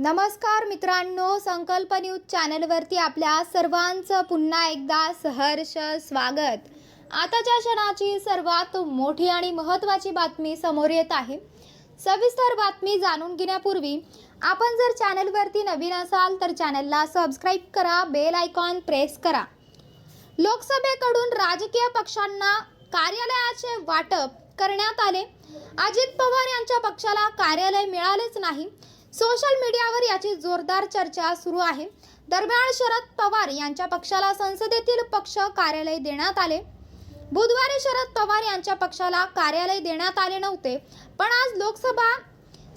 नमस्कार मित्रांनो संकल्प न्यूज चॅनलवरती आपल्या सर्वांचं पुन्हा एकदा सहर्ष स्वागत. आताच्या क्षणाची सर्वात मोठी आणि महत्त्वाची बातमी समोर येत आहे. सविस्तर बातमी जाणून घेण्यापूर्वी आपण जर चॅनलवरती नवीन असाल तर चॅनलला सबस्क्राईब करा बेल आयकॉन प्रेस करा. लोकसभेकडून राजकीय पक्षांना कार्यालयाचे वाटप करण्यात आले. अजित पवार यांच्या पक्षाला कार्यालय मिळालेच नाही. सोशल मीडियावर याची जोरदार चर्चा सुरू आहे. दरम्यान शरद पवार यांच्या पक्षाला संसदेतील पक्ष कार्यालय देण्यात आले. बुधवारी शरद पवार यांच्या पक्षाला कार्यालय देण्यात आले नव्हते पण आज लोकसभा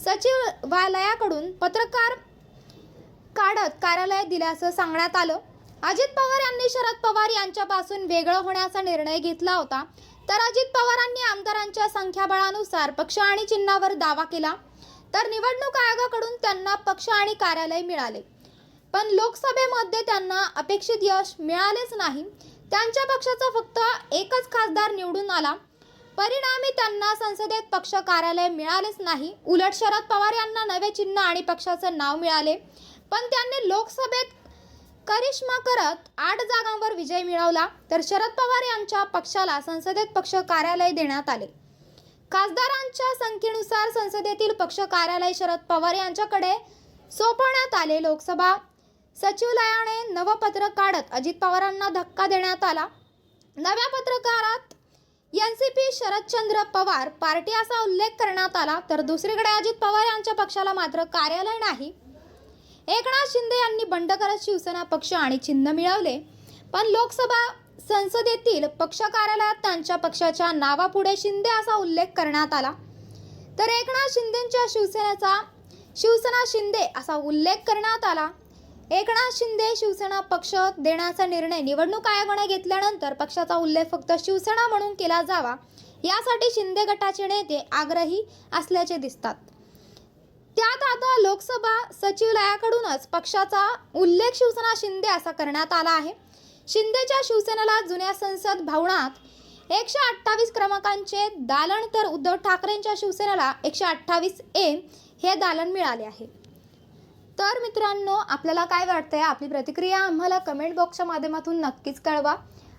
सचिवालयाकडून पत्रकार काढत कार्यालय दिल्याचं सांगण्यात आलं. अजित पवार यांनी शरद पवार यांच्यापासून वेगळं होण्याचा निर्णय घेतला होता तर अजित पवारांनी आमदारांच्या संख्याबळानुसार पक्ष आणि चिन्हावर दावा केला. तर निवडणूक आयोगाकडून त्यांना पक्ष आणि कार्यालय मिळाले. पण लोकसभेमध्ये त्यांना अपेक्षित यश मिळालेच नाही. त्यांच्या पक्षाचा फक्त एकच खासदार निवडून आला. परिणामी त्यांना संसदेत पक्ष कार्यालय मिळालेच नाही. उलट शरद पवार यांना नवे चिन्ह आणि पक्षाचं नाव मिळाले. पण त्यांनी लोकसभेत करिश्मा करत आठ जागांवर विजय मिळवला. तर शरद पवार यांच्या पक्षाला संसदेत पक्ष कार्यालय देण्यात आले. खासदारांच्या संख्येनुसार संसदेतील पक्ष कार्यालय शरद पवार यांच्याकडे सोपवण्यात आले लोकसभा. सचिवालयाने नवं पत्रक काढत अजित पवारांना धक्का देण्यात आला. नव्या पत्रकारात N C P Sharadchandra Pawar party असा उल्लेख करण्यात आला तर दुसरीकडे अजित पवार यांच्या पक्षाला मात्र कार्यालय नाही. एकनाथ शिंदे यांनी बंड करत शिवसेना पक्ष आणि चिन्ह मिळवले पण लोकसभा संसदेतील पक्ष कार्यालयात त्यांच्या पक्षाच्या नावापुढे शिंदे असा उल्लेख करण्यात आला. तर एकनाथ शिंदेच्या शिवसेनेचा शिवसेना शिंदे असा उल्लेख करण्यात आला. एकनाथ शिंदे शिवसेना पक्ष देण्याचा निर्णय निवडणूक आयोगाने घेतल्यानंतर पक्षाचा उल्लेख फक्त शिवसेना म्हणून केला जावा यासाठी शिंदे गटाचे नेते आग्रही असल्याचे दिसतात. त्यात आता लोकसभा सचिवालयाकडूनच पक्षाचा उल्लेख शिवसेना शिंदे असा करण्यात आला आहे. शिंदेच्या शिवसेनेला जुन्या संसद भवनात एकशे अठ्ठावीस क्रमांकांचे दालन तर उद्धव ठाकरेंच्या शिवसेनेला एकशे अठ्ठावीस ए हे दालन मिळाले आहे. तर मित्रांनो आपल्याला काय वाटतंय? आपली प्रतिक्रिया आम्हाला कमेंट बॉक्सच्या माध्यमातून नक्कीच कळवा.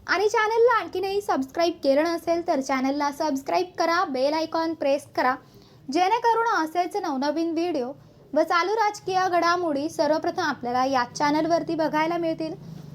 आणि चॅनलला आणखीनही सबस्क्राईब केलं नसेल तर चॅनलला सबस्क्राईब करा बेल आयकॉन प्रेस करा. जेणेकरून असेच नवनवीन व्हिडिओ व चालू राजकीय घडामोडी सर्वप्रथम आपल्याला याच चॅनलवरती बघायला मिळतील.